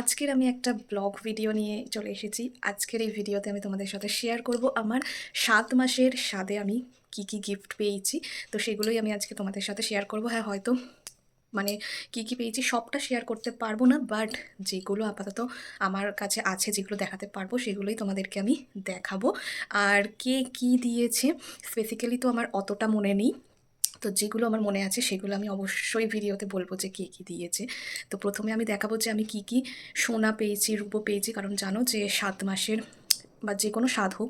আজকের আমি একটা ব্লগ ভিডিও নিয়ে চলে এসেছি। আজকের এই ভিডিওতে আমি তোমাদের সাথে শেয়ার করব আমার সাত মাসের স্বাদে আমি কি কি গিফট পেয়েছি। তো সেগুলোই আমি আজকে তোমাদের সাথে শেয়ার করব। হ্যাঁ হয়তো মানে কি কি পেয়েছি সবটা শেয়ার করতে পারব না বাট যেগুলো আপাতত আমার কাছে আছে, যেগুলো দেখাতে পারব, সেগুলোই তোমাদেরকে আমি দেখাবো। আর কে কি দিয়েছে স্পেসিক্যালি তো আমার অতটা মনে নেই। তো যেগুলো আমার মনে আছে সেগুলো আমি অবশ্যই ভিডিওতে বলব যে কে কী দিয়েছে। তো প্রথমে আমি দেখাবো যে আমি কি কি সোনা পেয়েছি, রূপো পেয়েছি। কারণ জানো যে সাত মাসের বা যে কোনো স্বাদ হোক,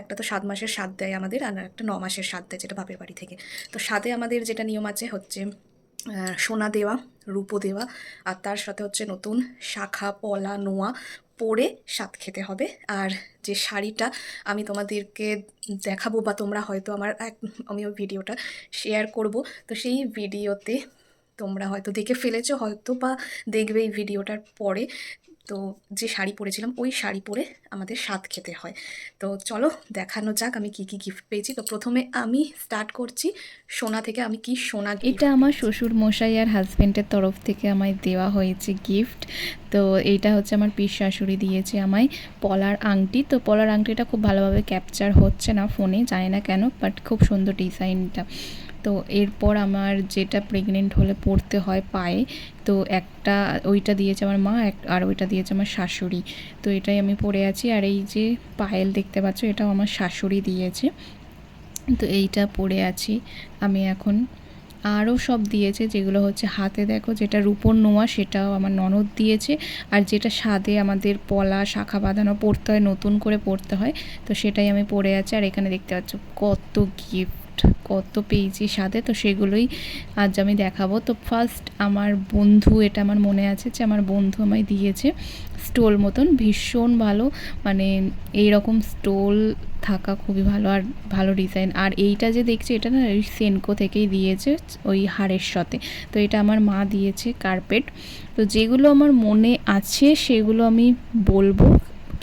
একটা তো সাত মাসের স্বাদ দেয় আমাদের আর একটা ন মাসের স্বাদ দেয় যেটা বাপের বাড়ি থেকে। তো স্বাদে আমাদের যেটা নিয়ম আছে হচ্ছে সোনা দেওয়া, রূপো দেওয়া, আর তার সাথে হচ্ছে নতুন শাখা, পলা, নোয়া পরে সাত খেতে হবে। আর যে শাড়িটা আমি তোমাদেরকে দেখাবো বা তোমরা হয়তো আমার এক, আমি ওই ভিডিওটা শেয়ার করব, তো সেই ভিডিওতে তোমরা হয়তো দেখে ফেলেছো হয়তো বা দেখবে এই ভিডিওটার পরে। তো যে শাড়ি পরেছিলাম ওই শাড়ি পরে আমাদের স্বাদ খেতে হয়। তো চলো দেখানো যাক আমি কি কি গিফট পেয়েছি। তো প্রথমে আমি স্টার্ট করছি সোনা থেকে আমি কি সোনা এটা আমার শ্বশুর মশাই আর হাজব্যান্ডের তরফ থেকে আমায় দেওয়া হয়েছে গিফট তো এইটা হচ্ছে আমার পিস শাশুড়ি দিয়েছে আমায় পলার আংটি। তো পলার আংটিটা খুব ভালোভাবে ক্যাপচার হচ্ছে না ফোনে জানি না কেন বাট খুব সুন্দর ডিজাইনটা তো এরপর আমার যেটা প্রেগনেন্ট হলে পড়তে হয় পায়ে, তো একটা, ওইটা দিয়েছে আমার মা, এক- আর ওইটা দিয়েছে আমার শাশুড়ি। তো এটাই আমি পরে আছি, আর এই যে পায়েল দেখতে পাচ্ছ, এটাও আমার শাশুড়ি দিয়েছে। তো এইটা পরে আছি আমি এখন। আরও সব দিয়েছে, যেগুলো হচ্ছে হাতে দেখো, যেটা রূপোর নোয়া, সেটাও আমার ননদ দিয়েছে। আর যেটা স্বাদে আমাদের পলা, শাখা বাঁধানো পড়তে হয়, নতুন করে পড়তে হয়, তো সেটাই আমি পরে আছি। আর এখানে দেখতে পাচ্ছ কত গিফট কত পেয়েছি সাথে তো সেগুলোই আজ আমি দেখাবো। তো ফার্স্ট আমার বন্ধু, এটা আমার মনে আছে যে আমার বন্ধু আমায় দিয়েছে স্টোল মতন, ভীষণ ভালো মানে এই রকম স্টোল থাকা খুবই ভালো আর ভালো ডিজাইন। আর এইটা যে দেখছি, এটা না ওই সেনকো থেকেই দিয়েছে, ওই হাড়ের সাথে তো এটা আমার মা দিয়েছে কার্পেট তো যেগুলো আমার মনে আছে, সেগুলো আমি বলব।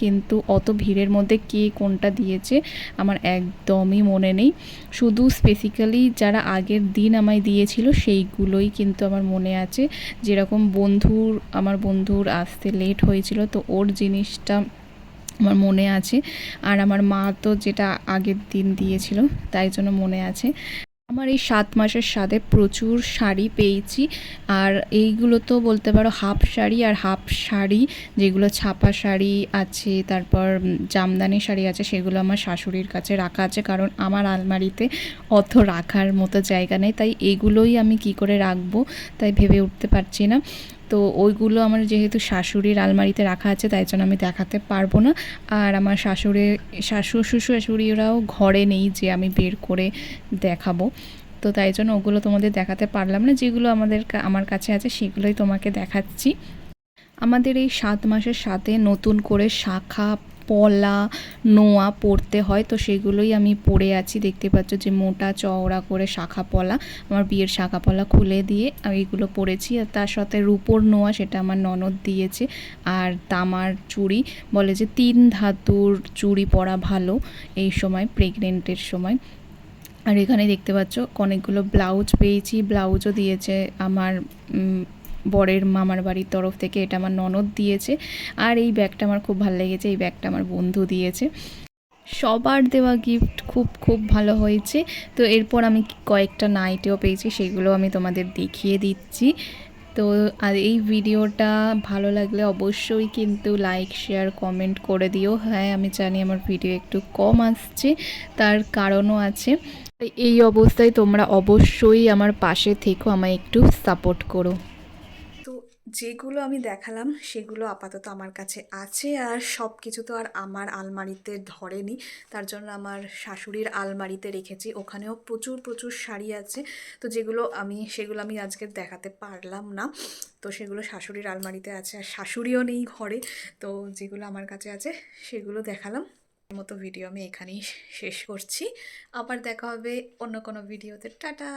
কিন্তু অত ভিড়ের মধ্যে কে কোনটা দিয়েছে আমার একদমই মনে নেই। শুধু স্পেসিক্যালি যারা আগের দিন আমায় দিয়েছিল সেইগুলোই কিন্তু আমার মনে আছে। যেরকম বন্ধুর, আমার বন্ধুর আসতে লেট হয়েছিল তো ওর জিনিসটা আমার মনে আছে। আর আমার মা তো যেটা আগের দিন দিয়েছিল তাই জন্য মনে আছে। আমার এই সাত মাসের সাথে প্রচুর শাড়ি পেয়েছি। আর এইগুলো তো বলতে পারো হাফ শাড়ি আর হাফ শাড়ি, যেগুলো ছাপা শাড়ি আছে, তারপর জামদানি শাড়ি আছে, সেগুলো আমার শাশুড়ির কাছে রাখা আছে, কারণ আমার আলমারিতে অত রাখার মতো জায়গা নেই। তাই এগুলোই আমি কি করে রাখব, তাই ভেবে উঠতে পারছি না। তো ওইগুলো আমার যেহেতু শাশুড়ির আলমারিতে রাখা আছে, তাই জন্য আমি দেখাতে পারব না। আর আমার শাশুড়ি শাশুড় শ্বশুর শাশুড়িরাও ঘরে নেই যে আমি বের করে দেখাবো। তো তাই জন্য ওগুলো তোমাদের দেখাতে পারলাম না, যেগুলো আমাদের আমার কাছে আছে সেগুলোই তোমাকে দেখাচ্ছি। আমাদের এই সাত মাসের সাথে নতুন করে শাখা পলা, নোয়া পড়তে হয়, তো সেগুলোই আমি পরে আছি। দেখতে পাচ্ছ যে মোটা চওড়া করে শাখা পলা, আমার বিয়ের শাখা পলা খুলে দিয়ে আমি এগুলো পরেছি আর তার সাথে রূপোর নোয়া সেটা আমার ননদ দিয়েছে। আর তামার চুড়ি, বলে যে তিন ধাতুর চুড়ি পরা ভালো এই সময় প্রেগনেন্টের সময়। আর এখানে দেখতে পাচ্ছ, অনেকগুলো ব্লাউজ পেয়েছি। ব্লাউজও দিয়েছে আমার বরের মামার বাড়ির তরফ থেকে এটা আমার ননদ দিয়েছে। আর এই ব্যাগটা আমার খুব ভালো লেগেছে, এই ব্যাগটা আমার বন্ধু দিয়েছে। সবার দেওয়া গিফট খুব খুব ভালো হয়েছে। তো এরপর আমি কয়েকটা নাইটেও পেয়েছি, সেগুলো আমি তোমাদের দেখিয়ে দিচ্ছি। তো আর এই ভিডিওটা ভালো লাগলে অবশ্যই কিন্তু লাইক শেয়ার কমেন্ট করে দিও। হ্যাঁ আমি জানি আমার ভিডিও একটু কম আসছে, তার কারণও আছে। এই অবস্থায় তোমরা অবশ্যই আমার পাশে থেকো, আমায় একটু সাপোর্ট করো। যেগুলো আমি দেখালাম সেগুলো আপাতত আমার কাছে আছে আর সব কিছু তো আর আমার আলমারিতে ধরেনি। তার জন্য আমার শাশুড়ির আলমারিতে রেখেছি। ওখানেও প্রচুর প্রচুর শাড়ি আছে। তো যেগুলো আমি, সেগুলো আমি আজকে দেখাতে পারলাম না। তো সেগুলো শাশুড়ির আলমারিতে আছে আর শাশুড়িও নেই ঘরে। তো যেগুলো আমার কাছে আছে সেগুলো দেখালাম। মতো ভিডিও আমি এখানেই শেষ করছি। আবার দেখা হবে অন্য কোনো ভিডিওতে। টাটা!